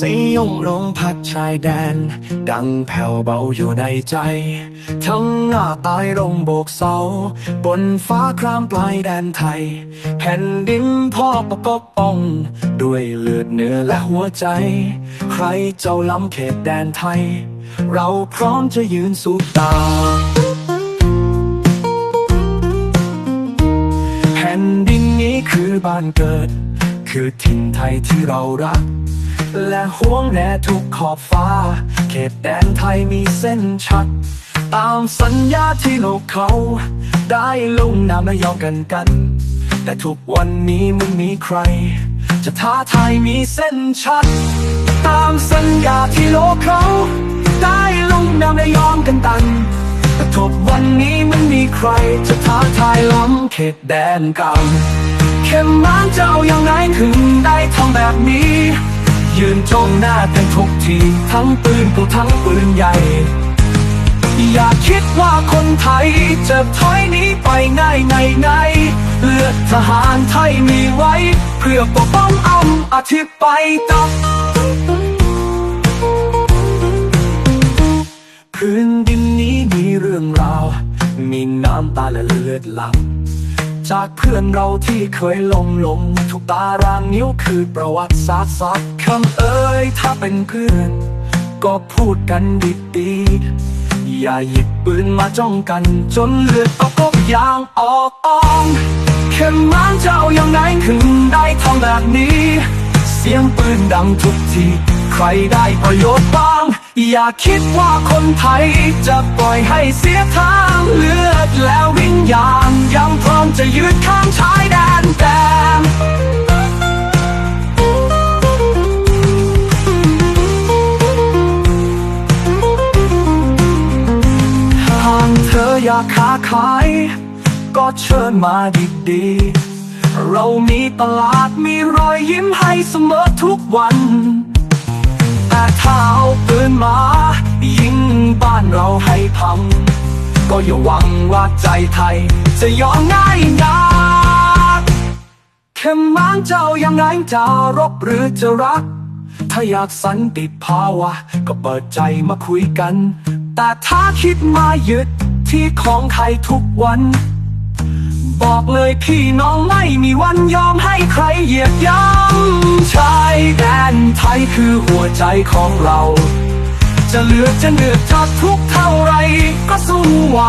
สยงลงพัดชายแดน ดังแผ่วเบาอยู่ในใจ ทั้งหน้าตายลงโบกเสา บนฟ้าครามปลายแดนไทย แผ่นดินพ่อประกบป้อง ด้วยเลือดเนื้อและหัวใจ ใครเจ้าล้ำเขตแดนไทย เราพร้อมจะยืนสู้ตาแผ่นดินนี้คือบ้านเกิด คือถิ่นไทยที่เรารัก และห่วงแนทุกขอบฟ้า เขตแดนไทยมีเส้นชัด ตามสัญญาที่โลกเขา ได้ลงนามและยอมกันกัน แต่ทุกวันนี้มึงมีใคร จะท้าทายมีเส้นชัด ตามสัญญาที่โลกเขา ได้ลงนามและยอมกันตันแต่ทุกวันนี้มันมีใคร จะท้าทายล้ำเขตแดนเก่าเข้มม้านเจ้ายังไงถึงได้ทำแบบนี้ ยืนจ้องหน้ากันทุกที ทั้งปืนกูทั้งปืนใหญ่ อย่าคิดว่าคนไทยจะถอยนี้ไปง่ายในในเลือดทหารไทยมีไว้ เพื่อปกป้องอำอธิปไตยต่อพื้นดินนี้มีเรื่องราว มีน้ำตาและเลือดหลัง จากเพื่อนเราที่เคยลงลงทุกตารางนิ้วคือประวัติศาสตร์สักคำเอ่ยถ้าเป็นเพื่อน ก็พูดกันดีๆอย่าหยิบปืนมาจ้องกัน จนเลือดตกกยางออกอองเข้มม้านเจ้ายังไงถึงได้ทำแบบนี้ สียงปืนดังทุกที ใครได้ประโยชน์บ้าง อย่าคิดว่าคนไทย จะปล่อยให้เสียทางเลือดแล้ววิญญาณยังพร้อมจะยืดข้างชายแดนแดนหากเธออยากค้าขาย ก็เชิญมาดีๆ เรามีตลาดมีรอยยิ้มให้เสมอทุกวัน แต่ถ้าเอาปืนมา ยิงบ้านเราให้พัง ก็อย่าหวังว่าใจไทย จะยอมง่ายนักแค่มางเจ้ายังไงจะรบหรือจะรัก ถ้าอยากสันติภาวะ ก็เปิดใจมาคุยกัน แต่ถ้าคิดมายึดที่ของใครทุกวัน บอกเลยพี่น้องไม่มีวันยอมให้ใครเหยียบย่ำชายแดนไทยคือหัวใจของเรา จะเหลือจะเหนือจากทุกเท่าไรก็สู้ไหว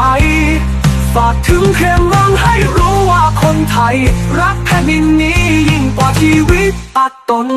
ฝากถึงเพียงร้องให้รู้ว่าคนไทย รักแผ่นดินนี้ยิ่งกว่าชีวิตอัดตน